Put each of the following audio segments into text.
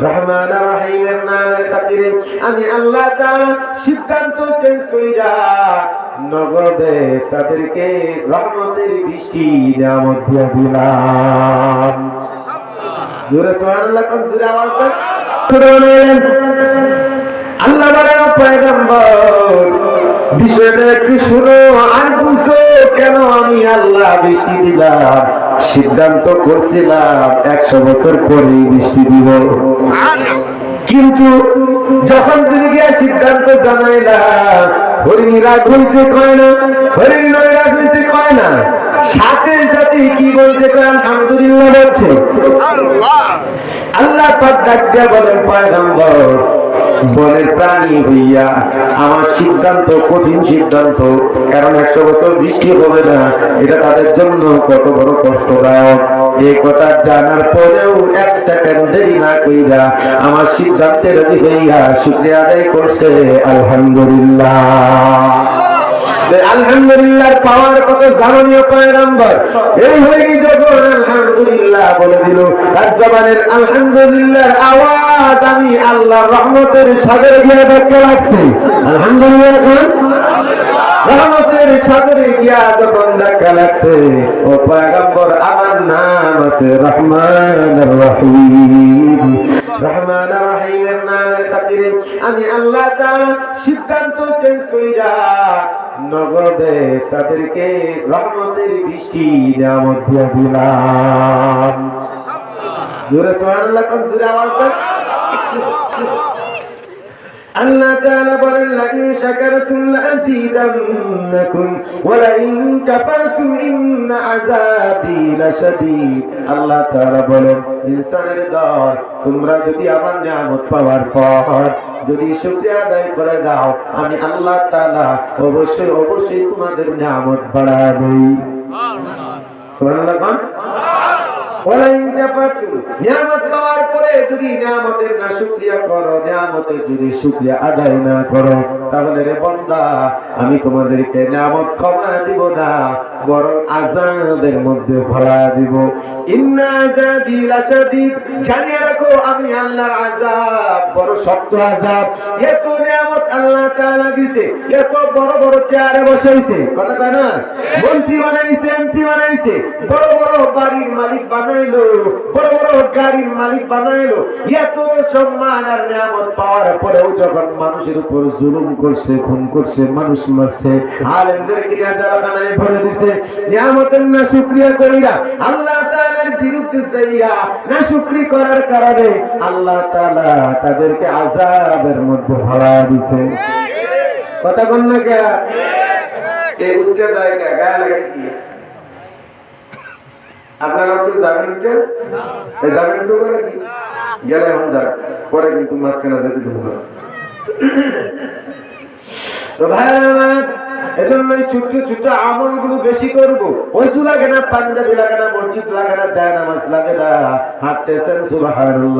রহমান রহিমের নামের খাতিরে আমি আল্লাহ তাআলা সিদ্ধান্ত চেঞ্জ কইরা নগদে তাদেরকে রহমতের বৃষ্টি, নিয়ামত দিয়ে দিলাম। কোন আল্লাহ পয়গম্বর, বিষয়টা একটু শুনো আর বুঝো কেন আমি আল্লাহ বৃষ্টি দিলাম? সিদ্ধান্ত করছিলাম একশো বছর পরে বৃষ্টি দিব। কিন্তু যখন তুমি গিয়া সিদ্ধান্ত জানাইলা হরিণী রাগ হয়েছে কয় না? হরিণী নয় রাগ হয়েছে কয় না? সাথে সাথে কি বলছে আলহামদুলিল্লাহ বলছে। আল্লাহ পাক ডাক দিয়া বলেন পয়গম্বর বনের প্রাণী হইয়া আমার সিদ্ধান্ত, কঠিন সিদ্ধান্ত, কারণ একশো বছর বৃষ্টি হবে না, এটা তাদের জন্য কত বড় কষ্টদায়ক। এই কথা জানার পরেও এক সেকেন্ড দেরি না কইরা আমার সিদ্ধান্তে রাজি হইয়া শুক্রিয়া আদায় করছে, আলহামদুলিল্লাহ। আলহামদুলিল্লাহ পাওয়ার কত জাননীয় পয়গাম্বর। এই হয়ে যখন আলহামদুলিল্লাহ বলে দিল, তার জবানের আলহামদুলিল্লাহর আওয়াজ আমি আল্লাহর রহমতের সাগরে গিয়ে দেখতে লাগছে। আলহামদুলিল্লাহ এখন? রহমতের সাগরে গিয়া যখন দেখা লাগছে, ও পয়গাম্বর, আমার নাম আছে রহমান রহিম। রহমান আমি আল্লাহ তাআলা সিদ্ধান্ত চেঞ্জ কইরা নগদে তাদেরকে রহমতের বৃষ্টি, নিয়ামত দিয়া দিলাম। জোরে সুবহানাল্লাহ, কোন জোরে আওয়াজ আল্লাহ তাআলা বলেন, লাইন শাকারতুম লাযীদান্নাকুম ওয়া লাইন কাফারতুম আযাবি লাশাদীদ। আল্লাহ তাআলা বলেন, ইনসানের দল, তোমরা যদি আমার নিয়ামত পাওয়ার পর যদি শুকরিয়া আদায় করে দাও, আমি আল্লাহ তাআলা অবশ্যই অবশ্যই তোমাদের নিয়ামত বাড়াবো সুবহানাল্লাহ, কোন। ওয়ালাইন কাফারতুম নিয়ামত পাওয়ার পরে যদি নিয়ামতের না শুকরিয়া করো, নিয়ামতের যদি শুকরিয়া আদায় না করো তাহলে রে বান্দা, আমি তোমাদেরকে নিয়ামত ক্ষমা দিব না, বরং আযাবের মধ্যে ভরা দিব। জানিয়ে রাখো আমি আল্লাহর বড় শক্ত এত নিয়ামত আল্লাহ তাআলা দিছে, এত বড় বড় চেয়ারে বসাইছে, কথা না? মন্ত্রী বানাইছে, এমপি বানাইছে, বড় বড় বাড়ির মালিক বানাইলো, বড় বড় গাড়ির মালিক বানাইলো। এত সম্মান আর নিয়ামত পাওয়ার পরেও যখন মানুষের উপর জুলুম করছে, খুন করছে, মানুষ মারছে আলেমদের কিনা জালাখানায় ভরে দিছে। নিয়ামতের না শুকরিয়া করিরা আল্লাহ তাআলার বিরুদ্ধে না শুকরি করার কারণে আল্লাহ তাআলা তাদেরকে আযাবের মধ্যে ভরা দিছে। কথা কোন না কে? কে উঠতে যায় কে? গায়ে লাগে কি আপনারা কি যাবেন উঠতে এই কি গেলে এখন যাক, পরে কিন্তু মাঝখানে যেতে দেবো। ভাইরা এজন্য এই ছোট্ট বেশি লাগে না, পাঞ্জাবি লাগে না, মসজিদ লাগে না নামাজ লাগে না। হাঁটতেছেন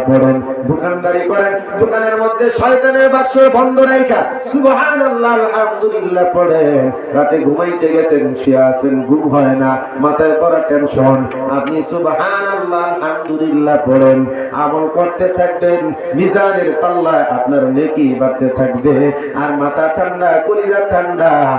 পড়েন। দোকানদারি করেন। দোকানের মধ্যে শয়তানের বাক্স বন্ধ আলহামদুলিল্লাহ, পড়েন। রাতে ঘুমাইতে গেছেন, শুয়ে আছেন, ঘুম হয় না। মাথায় পড়া টেনশন। আপনি আলহামদুলিল্লাহ, পড়েন। আমল করতে থাকবেন, মিজানের পাল্লায় আপনার নেকি বাড়তে থাকবে। আর মাথা ঠান্ডা, কলিজা ঠান্ডা।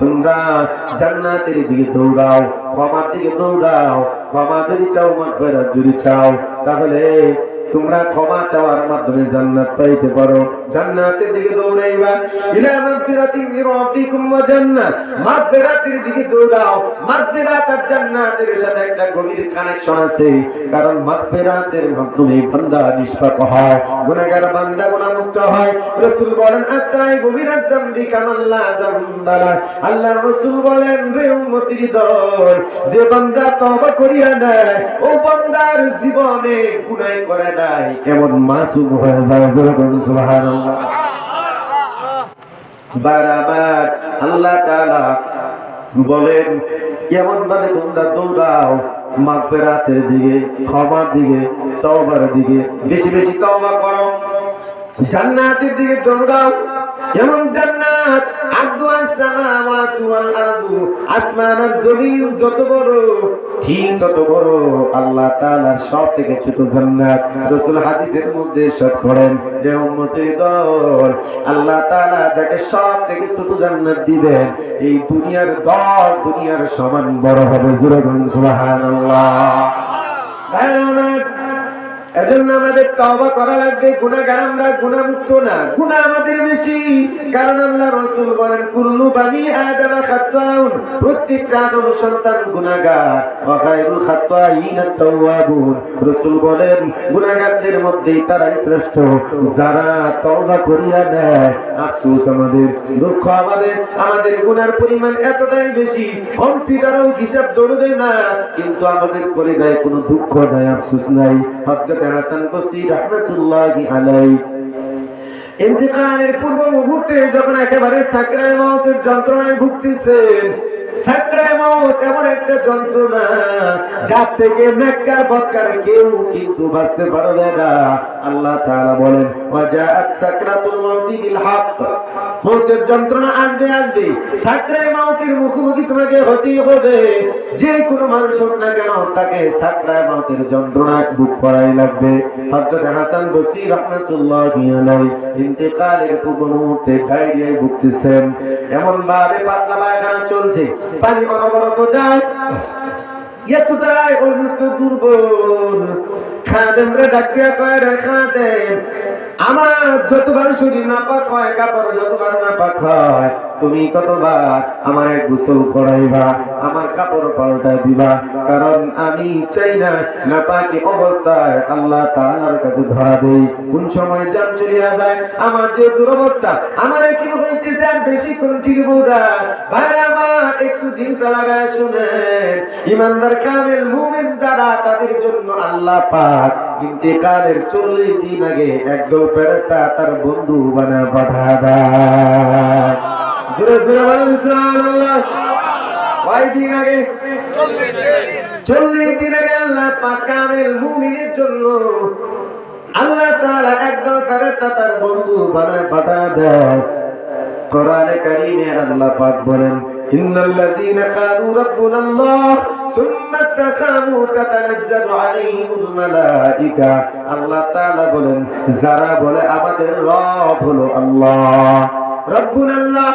তোমরা জান্নাতের দিকে দৌড়াও, ক্ষমার দিকে দৌড়াও, ক্ষমা যদি চাও মাফেরাত যদি চাও, তাহলে তোমরা ক্ষমা চাওয়ার মাধ্যমে জান্নাত পাইতে পারো। জান্নাতের দিকে দৌড়াইবা ইলা মাগফিরাতিন মির রাব্বিকুম ওয়া জান্নাত। দিকে দৌড়াও। মাগফিরাত আর জান্নাতের সাথে একটা গভীর কানেকশন আছে। কারণ মাগফিরাতের মাধ্যমে বান্দা নিষ্পাপ হয়, গুনাহগার বান্দা গুনাহমুক্ত হয়। রাসূল বলেন আত্তাই গভীরাত জামবি কামাল্লা জামবালা আল্লাহর রাসূল বলেন, রে উম্মতির দল, যে বান্দা তওবা করিয়া নেয়, ও বান্দার জীবনে গুনাহ করে নাই এমন মাসুম হয়ে যায়? সুবহানাল্লাহ। বারাবার আল্লাহ তাআলা বলেন কেমন ভাবে তোমরা দৌড়াও, মাগফিরাতের দিকে, ক্ষমার দিকে, তওবার দিকে, বেশি বেশি তওবা করো। জান্নাতের দিকে দৌড়াও এমন জান্নাত আরদু আস-সামাওয়াতু ওয়াল আরদু আসমান আর জমিন যত বড়, ঠিক তত বড় আল্লাহ তাআলার সব থেকে ছোট জান্নাত। রাসূল হাদিসের মধ্যে ইরশাদ করেন রে উম্মতের দল, আল্লাহ তাআলা যাকে সব থেকে ছোট জান্নাত দিবেন, এই দুনিয়ার দল দুনিয়ার সমান বড় হবে। সুবহানাল্লাহ। ভাইরা এজন্য আমাদের তওবা করা লাগবে, গুনাহগার আমরা গুনাহমুক্ত না। গুনাহ আমাদের বেশি, কারণ আল্লাহ রাসূল বলেন, কুল্লু বানি আদম খাতাউন প্রত্যেক আদম সন্তান গুনাহগার। ওয়া খায়রুল আত-তাওয়াবুন রাসূল বলেন, গুনাহগারদের তারাই শ্রেষ্ঠ, যারা তওবা করিয়া নেয়। আফসোস আমাদের, দুঃখ আমাদের আমাদের গুনার পরিমাণ এতটাই বেশি, কম্পিউটারও হিসাব ধরবে না, কিন্তু আমাদের করে দেয় কোনো দুঃখ নাই, আফসোস নাই। হযরত হাসান বসরি রাহমাতুল্লাহি আলাইহি। ইন্তিকালের পূর্ব মুহূর্তে যখন একেবারে সাকরায় যন্ত্রণায় ভুগতেছেন যন্ত্রণা মুখোমুখি তোমাকে হতেই হবে। যে কোনো মানুষ হোক না কেন, তাকে সাকরায় মওতের যন্ত্রণা বুক করাই লাগবে। হাসান বসরি রাহমাতুল্লাহি ভুগতেছেন। এমন ভাবে পাতলা পায়খানা চলছে পানি অনবরত যায়। এতটাই অল্প দুর্বল। আমার যতবার শরীর না পাক হয়, কাপড় যতবার না পাক হয় তুমি কতবার আমার এক গোসল করাইবা, আমার কাপড় পাল্টা দিবা? কারণ আমি চাই না নাপাকি অবস্থায় আল্লাহ তাআলার কাছে ধরা দেই। কোন সময় জান চলিয়া যায়, আমার যে দুরবস্থা, আমার কি হইতেছে আর বেশি কোন ঠিক বোঝা ভাই আমার, একটু দিনটা লাগায় শুনেন। ইমানদার, কামেল, মুমিন যারা, তাদের জন্য আল্লাহ পাক ইন্তেকালের চল্লিশ দিন আগে একদল পেরেতা তার বন্ধু বানা পাঠা দেয়। জোরে জোরে বলেন, সুবহানাল্লাহ। আগে? চল্লিশ দিন আগে আল্লাহ পাক কামেল মুমিনের জন্য আল্লাহ তাআলা একদল তার বন্ধু বানায় পাঠা দেয়। কোরআনে কারীমে আল্লাহ পাক বলেন ইন্নাল্লাযীന ক্বালু রাব্বুনা আল্লাহ সুম্মা ইসতাকামু তাতানাজ্জালু আলাইহিমুল মালায়েকা আল্লাহ তাআলা বলেন, যারা বলে আমাদের রব হলো আল্লাহ। আল্লাহ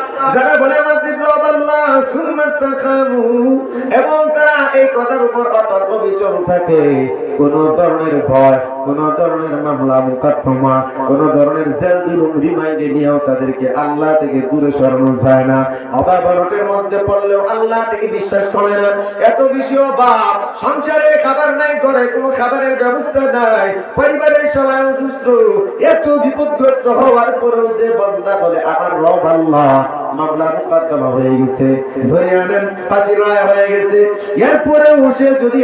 তাদেরকে আল্লাহ থেকে দূরে সরানো যায় না। অভাব মধ্যে পড়লেও আল্লাহ থেকে বিশ্বাস করে না। এত বেশি অভাব সংসারে খাবার নাই, ঘরে কোনো খাবারের ব্যবস্থা নাই, পরিবারের সবাই অসুস্থ, এত বিপদগ্রস্ত হওয়ার পরেও যে বন্দা বলে, আমার রব আল্লাহ। মামলা মোকদ্দমা হয়ে গেছে। ধরে আনেন রায় হয়ে গেছে। যদি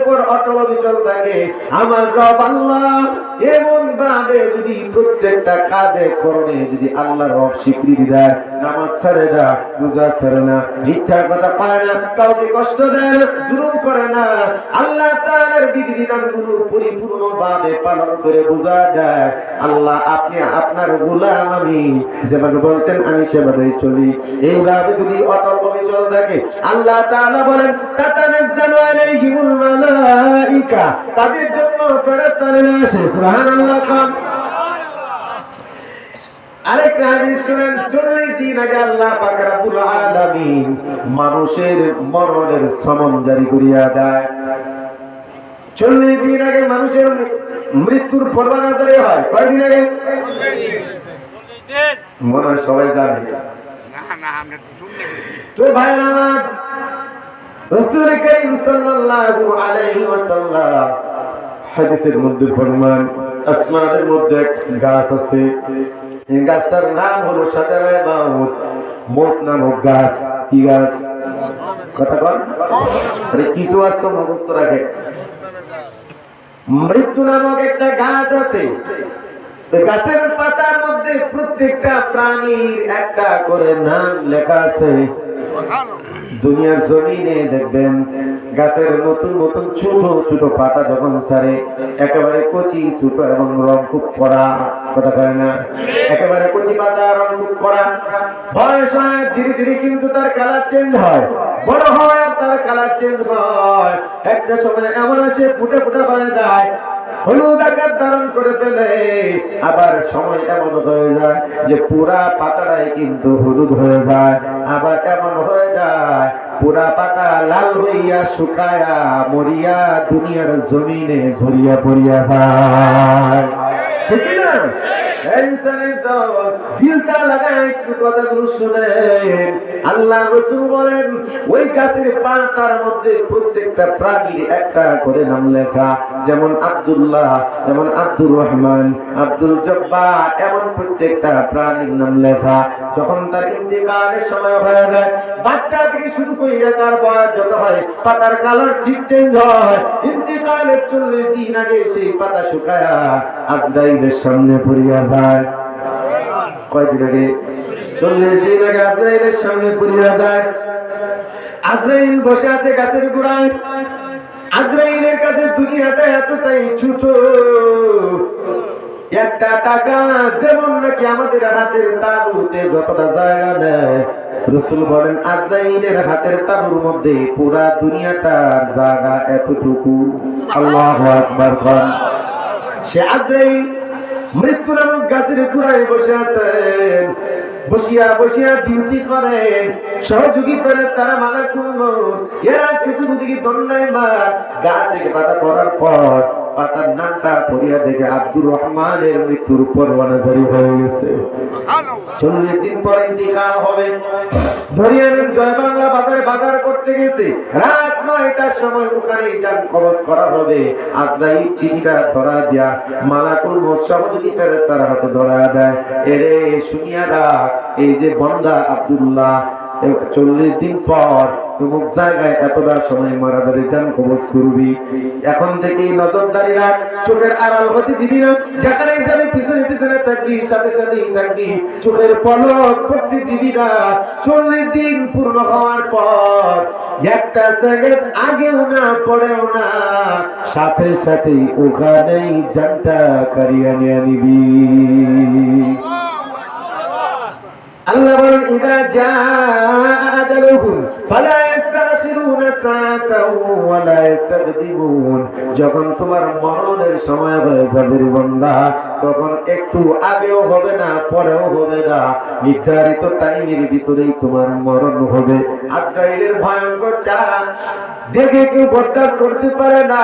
উপর অটল অবিচল থাকে, আমার রব আল্লাহ এমন ভাবে যদি প্রত্যেকটা কাজে করণে যদি রব স্বীকৃতি দেয়, নামাজ ছাড়ে না ছাড়ে না কথা পায় না, কাউকে কষ্ট দেয় না, জুলুম করে না, আল্লাহ তাআলার বিধিবিধানগুলো পরিপূর্ণ ভাবে পালন করে বোঝা দেয়, আল্লাহ আপনি আপনার গোলাম আমি। যেভাবে বলছেন, আমি সেভাবে চলি। এইভাবে যদি অটল অবিচল থাকে, আল্লাহ তাআলা বলেন, তাতানাজ্জালু আলাইহিমুল মালাইকা। তাদের জন্য ফেরেশতা নেমে আসে। সুবহানাল্লাহ মরণের সমন জারি করিয়া চল্লিশ আগে মানুষের মৃত্যুর আদায় হয়। কয়দিন আগে? মনে হয় সবাই জানে। তো ভাইয়ের আমার রসুল করিম সাল্লাল্লাহু আলাইহি ওয়াসাল্লাম হাদিসের মধ্যে ফরমান আসমানের মধ্যে গাছ আছে। এই গাছটার নাম হলো সাজারায় মাউত, মত নামক গাছ। কি গাছ? কথা কন আরে, কিছু আজ তো মুখস্থ রাখে। মৃত্যু নামক একটা গাছ আছে। গাছের পাতার মধ্যে প্রত্যেকটা প্রাণীর একটা করে নাম লেখা আছে। দুনিয়ার জমিনে দেখবেন, গাছের নতুন নতুন ছোট ছোট পাতা যখন ছাড়ে একেবারে কচি ছোট এবং রং খুব কড়া, কথা কয় না? একেবারে কচি পাতা, রং খুব কড়া। বয়স হয়, ধীরে ধীরে কিন্তু তার কালার চেঞ্জ হয়। বড় হয়, তার কালার চেঞ্জ হয়। একটা সময় এমন আসে, ফুটে ফুটে হয়ে যায়। হলুদ আকার ধারণ করে ফেলে। আবার সময় এমন হয়ে যায় যে পুরা পাতাটাই কিন্তু হলুদ হয়ে যায়। আবার এমন হয়ে যায়, পুরা পাতা লাল হইয়া শুকায়া মরিয়া দুনিয়ার জমিনে ঝরিয়া পড়িয়া যায়। না? যেমন আব্দুল্লাহ, যেমন আব্দুর রহমান, আব্দুল জব্বার, এমন প্রত্যেকটা প্রাণীর নাম লেখা। যখন তার ইন্তেকালের সময় হয়ে যায়, বাচ্চা থেকে শুরু করে তার বয়স যত হয়, পাতার কালার ঠিক চেঞ্জ হয়। ইন্তেকালের চল্লিশ দিন আগে সেই পাতা শুকায়া আজরাইলের সামনে পড়িয়া কয়দিন আগে চল্লিশ দিন আগে আজরাইলের সামনে পড়িয়া যায়। আজরাইল বসে আছে গাছের গোড়ায়। আজরাইলের কাছে দুনিয়াটা এতটাই ছোট। একটা টাকা যেমন নাকি আমাদের হাতের তাবুতে যতটা জায়গা নেয়, রসুল বলেন, আজরাইলের হাতের তাবুর মধ্যে পুরা দুনিয়াটার জায়গা এতটুকু। আল্লাহ আকবার খান সে আজরাইল মৃত্যু নামক গাছের কুড়ায় বসে আছেন। বসিয়া বসিয়া ডিউটি করেন। সহযোগী করে তারা মালা খুলল এরা চতুর্দিকে দণ্ডায় মার গা থেকে পাতা পড়ার পর পাতার নামটা পড়িয়া দেখে আব্দুর রহমানের মৃত্যুর পরওয়ানা জারি হয়ে গেছে। চল্লিশ দিন পর ইন্তিকাল হবে। ধরিয়ানের জয় বাংলা বাজারে বাজার করতে গেছে। রাত নয়টার সময় ওখানে যান কবজ করা হবে। আজরাই চিঠিটা ধরা দিয়া মালাকুল মোট সহযোগী ফেরে তার হাতে ধরা দেয়। এরে শুনিয়া রাখ, এই যে বন্দা আব্দুল্লাহ চল্লিশ দিন পর অমুক জায়গায় এতটা সময় মারা যাবে যান, কবজ করবি। এখন থেকেই নজরদারি রাখ চোখের আড়াল হতে দিবি না। যেখানে যাবে, পিছনে পিছনে থাকবি, সাথে সাথেই থাকবি। চোখের পলক পড়তে দিবি না। চল্লিশ দিন পূর্ণ হওয়ার পর একটা সেকেন্ড আগেও না, পরেও না। সাথে সাথেই ওখানেই জানটা কারিয়া নিয়ে নিবি। আল্লাহ বলেন, ইদা জা আজালুহুম ফালা যখন তোমার মরণের সময় হয়ে যাবে বন্ধা তখন একটু আগেও হবে না, পরেও হবে না। নির্ধারিত টাইমের ভিতরেই তোমার মরণ হবে। আজরাইলের ভয়ঙ্কর চারা দেখে কেউ বরদাস্ত করতে পারে না।